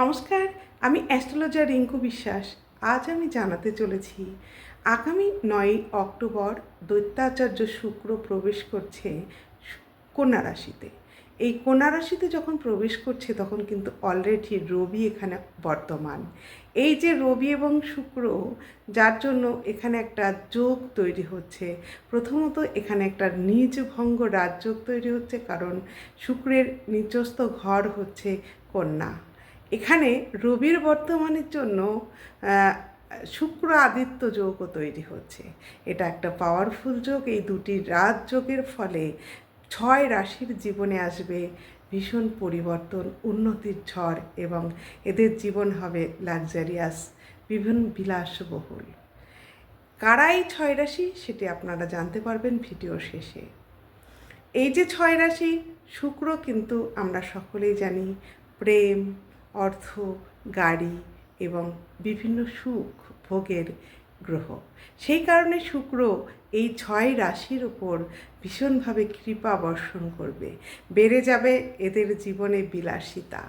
নমস্কার, আমি অ্যাস্ট্রোলজার রিঙ্কু বিশ্বাস। আজ আমি জানাতে চলেছি, আগামী নয় অক্টোবর দৈত্যাচার্য শুক্র প্রবেশ করছে কন্যা রাশিতে। এই কন্যা রাশিতে যখন প্রবেশ করছে, তখন কিন্তু অলরেডি রবি এখানে বর্তমান। এই যে রবি এবং শুক্র, যার জন্য এখানে একটা যোগ তৈরি হচ্ছে। প্রথমত এখানে একটা নিজ ভঙ্গ রাজযোগ তৈরি হচ্ছে, কারণ শুক্রের নিজস্ব ঘর হচ্ছে কন্যা। এখানে রবির বর্তমানের জন্য শুক্র আদিত্য যোগও তৈরি হচ্ছে। এটা একটা পাওয়ারফুল যোগ, এই দুটি রাজ যোগের ফলে ছয় রাশির জীবনে আসবে ভীষণ পরিবর্তন, উন্নতির ঝড় এবং এদের জীবন হবে লাক্সারিয়াস বিভিন্ন বিলাসবহুল। কারাই ছয় রাশি সেটি আপনারা জানতে পারবেন ভিডিও শেষে। এই যে ছয় রাশি, শুক্র কিন্তু আমরা সকলেই জানি, প্রেম অর্থ, গাড়ি এবং বিভিন্ন সুখ ভোগের গ্রহ। সেই কারণে শুক্র এই ছয় রাশির ওপর ভীষণভাবে কৃপা বর্ষণ করবে। বেড়ে যাবে এদের জীবনে বিলাসিতা।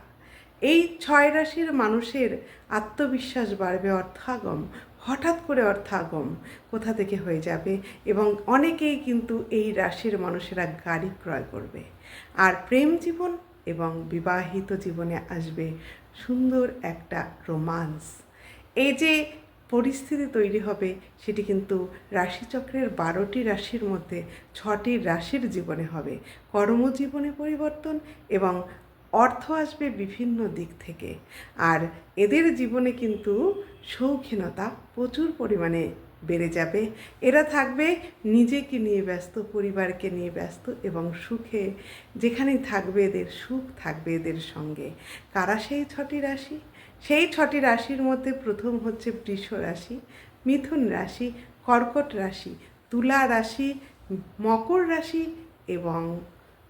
এই ছয় রাশির মানুষের আত্মবিশ্বাস বাড়বে অর্থাগম। হঠাৎ করে অর্থাগম কোথা থেকে হয়ে যাবে এবং অনেকেই কিন্তু এই রাশির মানুষেরা গাড়ি ক্রয় করবে। আর প্রেম জীবন এবং বিবাহিত জীবনে আসবে সুন্দর একটা রোমান্স। এই যে পরিস্থিতি তৈরি হবে, সেটি কিন্তু রাশিচক্রের বারোটি রাশির মধ্যে ছটি রাশির জীবনে হবে। কর্মজীবনে পরিবর্তন এবং অর্থ আসবে বিভিন্ন দিক থেকে। আর এদের জীবনে কিন্তু শৌখিনতা প্রচুর পরিমাণে বেড়ে যাবে। এরা থাকবে নিজেকে নিয়ে ব্যস্ত, পরিবারকে নিয়ে ব্যস্ত এবং সুখে। যেখানেই থাকবে এদের সুখ থাকবে এদের সঙ্গে। কারা সেই ছটি রাশি? সেই ছটি রাশির মধ্যে প্রথম হচ্ছে বৃষ রাশি, মিথুন রাশি, কর্কট রাশি, তুলা রাশি, মকর রাশি এবং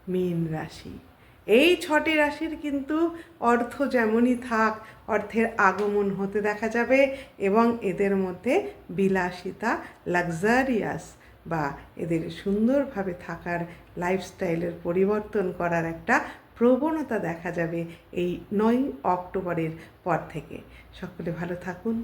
মীন রাশি। এই ছটি রাশির কিন্তু অর্থ যেমনই থাক, অর্থের আগমন হতে দেখা যাবে এবং এদের মধ্যে বিলাসিতা লাক্সারিয়াস বা এদের সুন্দরভাবে থাকার লাইফস্টাইলের পরিবর্তন করার একটা প্রবণতা দেখা যাবে এই নয় অক্টোবরের পর থেকে। সকলে ভালো থাকুন।